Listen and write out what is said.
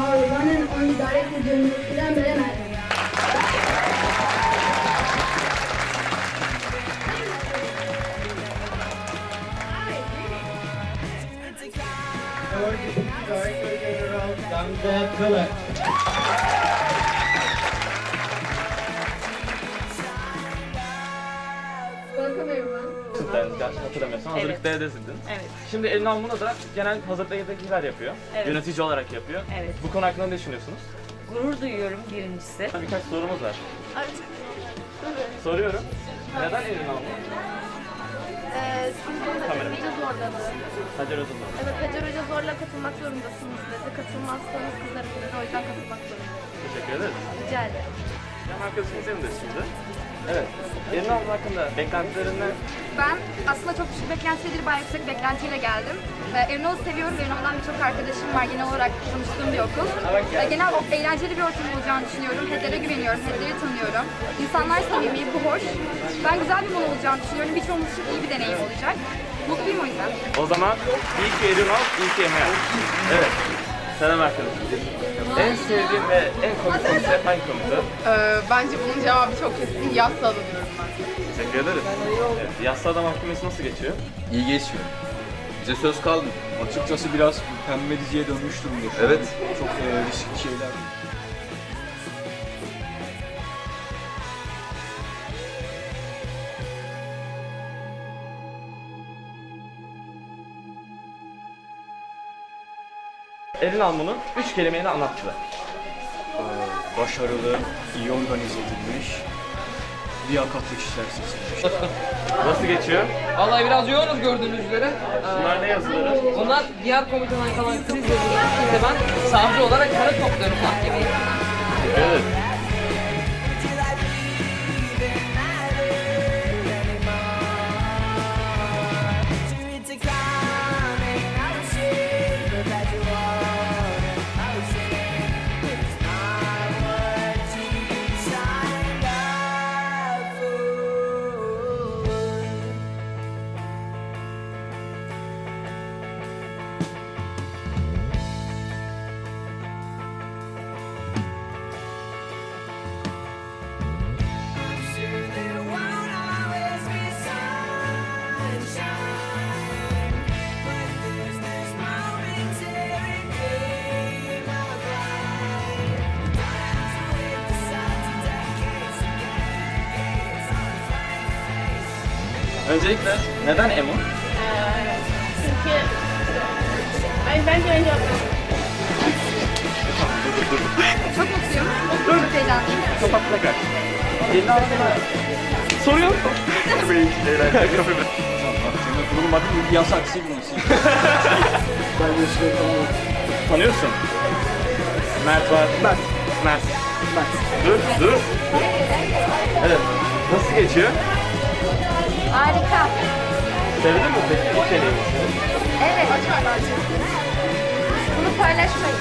our one and only director general Ila Welcome everyone. Sizden hatırlamıyorsan hazırlık Evet. D'desindin. Evet. Şimdi Elin Almun'a da genel hazırlıktakiler yapıyor. Evet. Yönetici olarak yapıyor. Evet. Bu konu hakkında ne düşünüyorsunuz? Gurur duyuyorum birincisi. Birkaç sorumuz var. Soruyorum. Neden Elin Almun? Ee, çünkü Hacer Kamera. Hoca zorladı. Hacer Özun'dan. Evet Hacer Hoca zorla katılmak zorundasınız dedi. Katılmazsanız kızarım dedi. O yüzden katılmak zorundayım. Teşekkür ederiz. Rica ederim. Yan arkadaşımız yanındayız şimdi. Evet. Elin Almun hakkında beklentilerinden Ben aslında çok düşük beklenti değil, bayağı yüksek beklentiyle geldim. Ee, Erinol'u seviyorum. Erinol'dan birçok arkadaşım var. Genel olarak tanıştığım bir okul. Ee, genel o- eğlenceli bir ortam olacağını düşünüyorum. Hedler'e güveniyorum. Hedler'i tanıyorum. İnsanlar samimi, bu hoş. Ben güzel bir mola olacağını düşünüyorum. Birçoğumuz için iyi bir deneyim olacak. Mutluyum o yüzden. O zaman iyi ki Elin Al, iyi ki Emel. Evet. Selam arkadaşım. En sevdiğin ve en komik komite hangi komite? Ee, bence bunun cevabı çok kesin yaz salınıyorum ben. Teşekkür ederiz. Evet. Yassı adam mahkemesi nasıl geçiyor? İyi geçmiyor. Bize söz kalmıyor. Açıkçası biraz pembe diziye dönmüş durumda şu an. Evet. Çok e, riskli şeyler. Elin Almun'un üç kelimeyle anlattı. Ee, başarılı, iyi organize edilmiş, liyakatlı kişiler seçilmiş. Nasıl geçiyor? Vallahi biraz yoğunuz gördüğünüz üzere. Bunlar ne yazıları? Bunlar diğer komiteden kalan kriz yazıları. Şimdi ben savcı olarak para topluyorum mahkemeye. Evet. Öncelikle neden Emo? Çünkü ben bence önce Çok mutluyum. Çok heyecanlıyım. Kapat tekrar. Elin Almun'a soruyor. Eğlenceli kafe mi? Bunun adı yasak silinmesi. ben de işte tamam. Tanıyorsun. Mert var. Mert. Mert. Mert. Dur, dur. Evet. Nasıl geçiyor? Harika. Sevdin mi peki ilk deneyimi? Evet. Bunu paylaşmayın.